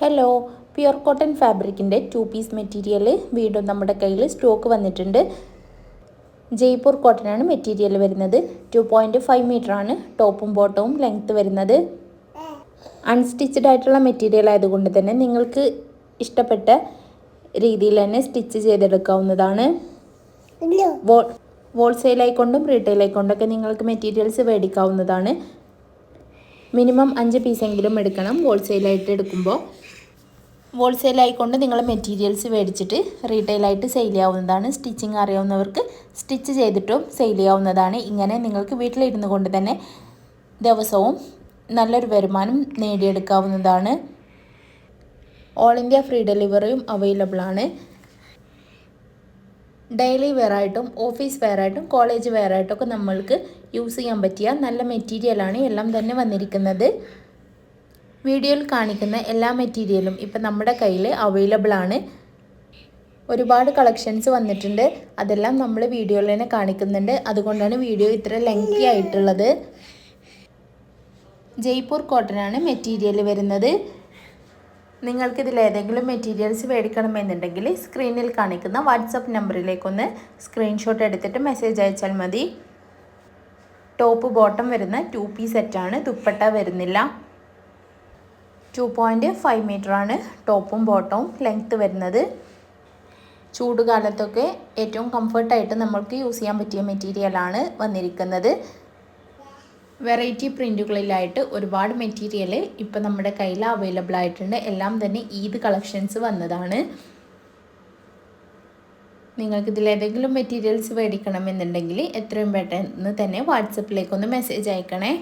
Hello pure cotton ഫാബ്രിക്കിന്റെ two piece material വീണ്ടും നമ്മുടെ കയ്യിൽ സ്റ്റോക്ക് വന്നിട്ടുണ്ട്. ജയ്പൂർ കോട്ടനാണ് മെറ്റീരിയൽ വരുന്നത്. ടു പോയിന്റ് ഫൈവ് മീറ്ററാണ് ടോപ്പും ബോട്ടവും ലെങ്ത്ത് വരുന്നത്. അൺസ്റ്റിച്ചഡ് ആയിട്ടുള്ള മെറ്റീരിയൽ ആയതുകൊണ്ട് തന്നെ നിങ്ങൾക്ക് ഇഷ്ടപ്പെട്ട രീതിയിൽ തന്നെ സ്റ്റിച്ച് ചെയ്തെടുക്കാവുന്നതാണ്. വോൾസെയിലായിക്കൊണ്ടും ഹോൾസെയിലായിക്കൊണ്ടും റീറ്റെയിലായിക്കൊണ്ടൊക്കെ നിങ്ങൾക്ക് മെറ്റീരിയൽസ് മേടിക്കാവുന്നതാണ്. മിനിമം അഞ്ച് പീസെങ്കിലും എടുക്കണം. ഹോൾസെയിലായിട്ട് എടുക്കുമ്പോൾ ഹോൾസെയിലായിക്കൊണ്ട് നിങ്ങൾ മെറ്റീരിയൽസ് മേടിച്ചിട്ട് റീറ്റെയിലായിട്ട് സെയിൽ ചെയ്യാവുന്നതാണ് സ്റ്റിച്ചിങ് അറിയാവുന്നവർക്ക് സ്റ്റിച്ച് ചെയ്തിട്ടും സെയിൽ ചെയ്യാവുന്നതാണ് ഇങ്ങനെ നിങ്ങൾക്ക് വീട്ടിലിരുന്നു കൊണ്ട് തന്നെ ദിവസവും നല്ലൊരു വരുമാനം നേടിയെടുക്കാവുന്നതാണ്. ഓൾ ഇന്ത്യ ഫ്രീ ഡെലിവറിയും അവൈലബിൾ ആണ് ഡെയിലി വെയർ ആയിട്ടും ഓഫീസ് വെയർ ആയിട്ടും കോളേജ് വെയർ ആയിട്ടും ഒക്കെ നമ്മൾക്ക് യൂസ് ചെയ്യാൻ പറ്റിയ നല്ല മെറ്റീരിയലാണ് എല്ലാം തന്നെ വന്നിരിക്കുന്നത്. വീഡിയോയിൽ കാണിക്കുന്ന എല്ലാ മെറ്റീരിയലും ഇപ്പം നമ്മുടെ കയ്യിൽ അവൈലബിൾ ആണ്. ഒരുപാട് കളക്ഷൻസ് വന്നിട്ടുണ്ട്. അതെല്ലാം നമ്മൾ വീഡിയോയിൽ തന്നെ കാണിക്കുന്നുണ്ട്. അതുകൊണ്ടാണ് വീഡിയോ ഇത്ര ലെങ്തി ആയിട്ടുള്ളത്. ജയ്പൂർ കോട്ടനാണ് മെറ്റീരിയൽ വരുന്നത്. നിങ്ങൾക്കിതിൽ ഏതെങ്കിലും മെറ്റീരിയൽസ് മേടിക്കണമെന്നുണ്ടെങ്കിൽ സ്ക്രീനിൽ കാണിക്കുന്ന വാട്സപ്പ് നമ്പറിലേക്കൊന്ന് സ്ക്രീൻഷോട്ട് എടുത്തിട്ട് മെസ്സേജ് അയച്ചാൽ മതി. ടോപ്പ് ബോട്ടം വരുന്ന ടു പീ സെറ്റാണ് ദുപ്പട്ട വരുന്നില്ല. ടു പോയിന്റ് ഫൈവ് മീറ്ററാണ് ടോപ്പും ബോട്ടവും ലെങ്ത്ത് വരുന്നത്. ചൂടുകാലത്തൊക്കെ ഏറ്റവും കംഫർട്ടായിട്ട് നമ്മൾക്ക് യൂസ് ചെയ്യാൻ പറ്റിയ മെറ്റീരിയലാണ് വന്നിരിക്കുന്നത്. വെറൈറ്റി പ്രിന്റുകളിലായിട്ട് ഒരുപാട് മെറ്റീരിയൽ ഇപ്പം നമ്മുടെ കയ്യിൽ അവൈലബിൾ ആയിട്ടുണ്ട്. എല്ലാം തന്നെ ഈദ് കളക്ഷൻസ് വന്നതാണ്. നിങ്ങൾക്ക് ഇതിൽ ഏതെങ്കിലും മെറ്റീരിയൽസ് മേടിക്കണമെന്നുണ്ടെങ്കിൽ എത്രയും പെട്ടെന്ന് തന്നെ വാട്സപ്പിലേക്കൊന്ന് മെസ്സേജ് അയക്കണേ.